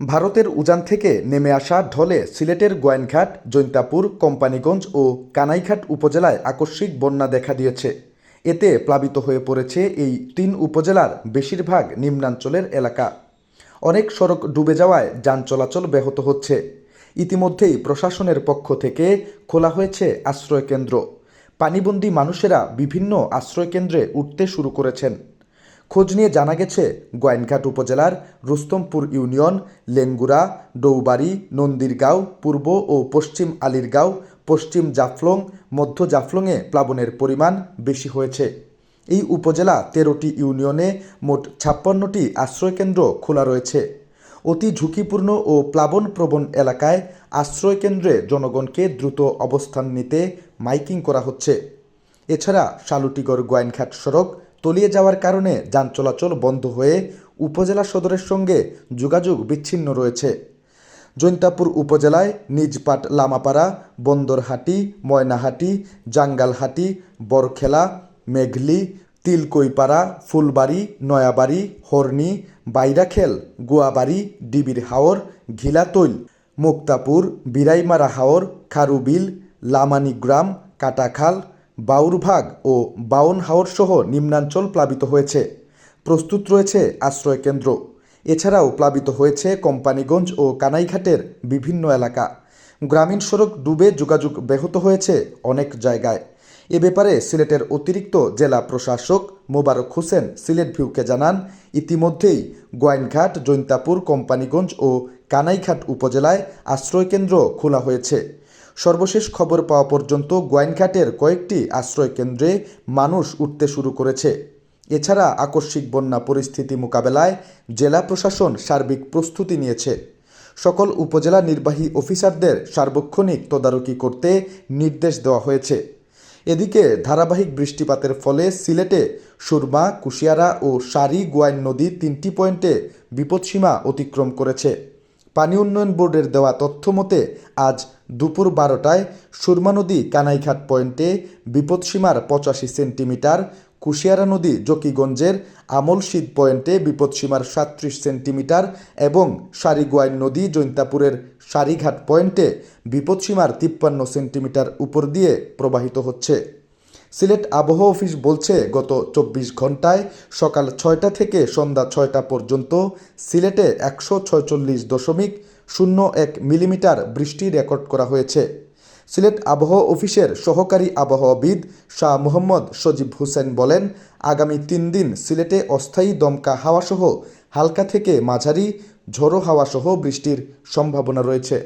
ভারতের উজান থেকে নেমে আসা ঢলে সিলেটের গোয়েনঘাট, জৈন্তাপুর, কোম্পানিগঞ্জ ও কানাইঘাট উপজেলায় আকস্মিক বন্যা দেখা দিয়েছে। এতে প্লাবিত হয়ে পড়েছে এই তিন উপজেলার বেশিরভাগ নিম্নাঞ্চলের এলাকা। অনেক সড়ক ডুবে যাওয়ায় যান চলাচল ব্যাহত হচ্ছে। ইতিমধ্যেই প্রশাসনের পক্ষ থেকে খোলা হয়েছে আশ্রয়কেন্দ্র। পানিবন্দী মানুষেরা বিভিন্ন আশ্রয়কেন্দ্রে উঠতে শুরু করেছেন। খোঁজ নিয়ে জানা গেছে, গোয়াইনঘাট উপজেলার রুস্তমপুর ইউনিয়ন লেঙ্গুরা ডৌবাড়ি নন্দীরগাঁও, পূর্ব ও পশ্চিম আলিরগাঁও, পশ্চিম জাফলং, মধ্য জাফলংয়ে প্লাবনের পরিমাণ বেশি হয়েছে। এই উপজেলা তেরোটি ইউনিয়নে মোট ছাপ্পান্নটি আশ্রয়কেন্দ্র খোলা রয়েছে। অতি ঝুঁকিপূর্ণ ও প্লাবনপ্রবণ এলাকায় আশ্রয়কেন্দ্রে জনগণকে দ্রুত অবস্থান নিতে মাইকিং করা হচ্ছে। এছাড়া শালুটিগড় গোয়াইনঘাট সড়ক তলিয়ে যাওয়ার কারণে যান চলাচল বন্ধ হয়ে উপজেলা সদরের সঙ্গে যোগাযোগ বিচ্ছিন্ন রয়েছে। জৈন্তাপুর উপজেলায় নিজপাট লামাপাড়া, বন্দরহাটি, ময়নাহাটি, জাঙ্গালহাটি, বরখেলা, মেঘলি তিলকইপাড়া ফুলবাড়ি, নয়াবাড়ি, হরনি, বাইরাখেল, গোয়াবাড়ি, ডিবির হাওর, ঘিলাতৈল, মুক্তাপুর, বিরাইমারা হাওর, খারুবিল লামানিগ্রাম কাটাখাল বাউরভাগ ও বাউন হাওর সহ নিম্নাঞ্চল প্লাবিত হয়েছে। প্রস্তুত রয়েছে আশ্রয়কেন্দ্র। এছাড়াও প্লাবিত হয়েছে কোম্পানিগঞ্জ ও কানাইঘাটের বিভিন্ন এলাকা। গ্রামীণ সড়ক ডুবে যোগাযোগ ব্যাহত হয়েছে অনেক জায়গায়। এ ব্যাপারে সিলেটের অতিরিক্ত জেলা প্রশাসক মোবারক হোসেন সিলেট ভিউকে জানান, ইতিমধ্যেই গোয়াইনঘাট, জৈন্তাপুর, কোম্পানিগঞ্জ ও কানাইঘাট উপজেলায় আশ্রয়কেন্দ্র খোলা হয়েছে। সর্বশেষ খবর পাওয়া পর্যন্ত গোয়াইনঘাটের কয়েকটি আশ্রয়কেন্দ্রে মানুষ উঠতে শুরু করেছে। এছাড়া আকস্মিক বন্যা পরিস্থিতি মোকাবেলায় জেলা প্রশাসন সার্বিক প্রস্তুতি নিয়েছে। সকল উপজেলা নির্বাহী অফিসারদের সার্বক্ষণিক তদারকি করতে নির্দেশ দেওয়া হয়েছে। এদিকে ধারাবাহিক বৃষ্টিপাতের ফলে সিলেটে সুরমা, কুশিয়ারা ও সারি গোয়াইন নদী তিনটি পয়েন্টে বিপদসীমা অতিক্রম করেছে। পানি উন্নয়ন বোর্ডের দেওয়া তথ্য মতে, আজ দুপুর বারোটায় সুরমা নদী কানাইঘাট পয়েন্টে বিপদসীমার পঁচাশি সেন্টিমিটার, কুশিয়ারা নদী জকিগঞ্জের আমলশীদ পয়েন্টে বিপদসীমার সাত্রিশ সেন্টিমিটার এবং সারিগোয়াইন নদী জৈন্তাপুরের সারিঘাট পয়েন্টে বিপদসীমার তিপ্পান্ন সেন্টিমিটার উপর দিয়ে প্রবাহিত হচ্ছে। সিলেট আবহাওয়া অফিস বলছে, গত চব্বিশ ঘন্টায় সকাল ছয়টা থেকে সন্ধ্যা ছয়টা পর্যন্ত সিলেটে একশো ছয়চল্লিশ দশমিক শূন্য এক মিলিমিটার বৃষ্টি রেকর্ড করা হয়েছে। সিলেট আবহাওয়া অফিসের সহকারী আবহাওয়াবিদ শাহ মোহাম্মদ সজীব হোসেন বলেন, আগামী তিন দিন সিলেটে অস্থায়ী দমকা হাওয়াসহ হালকা থেকে মাঝারি ঝোড়ো হাওয়াসহ বৃষ্টির সম্ভাবনা রয়েছে।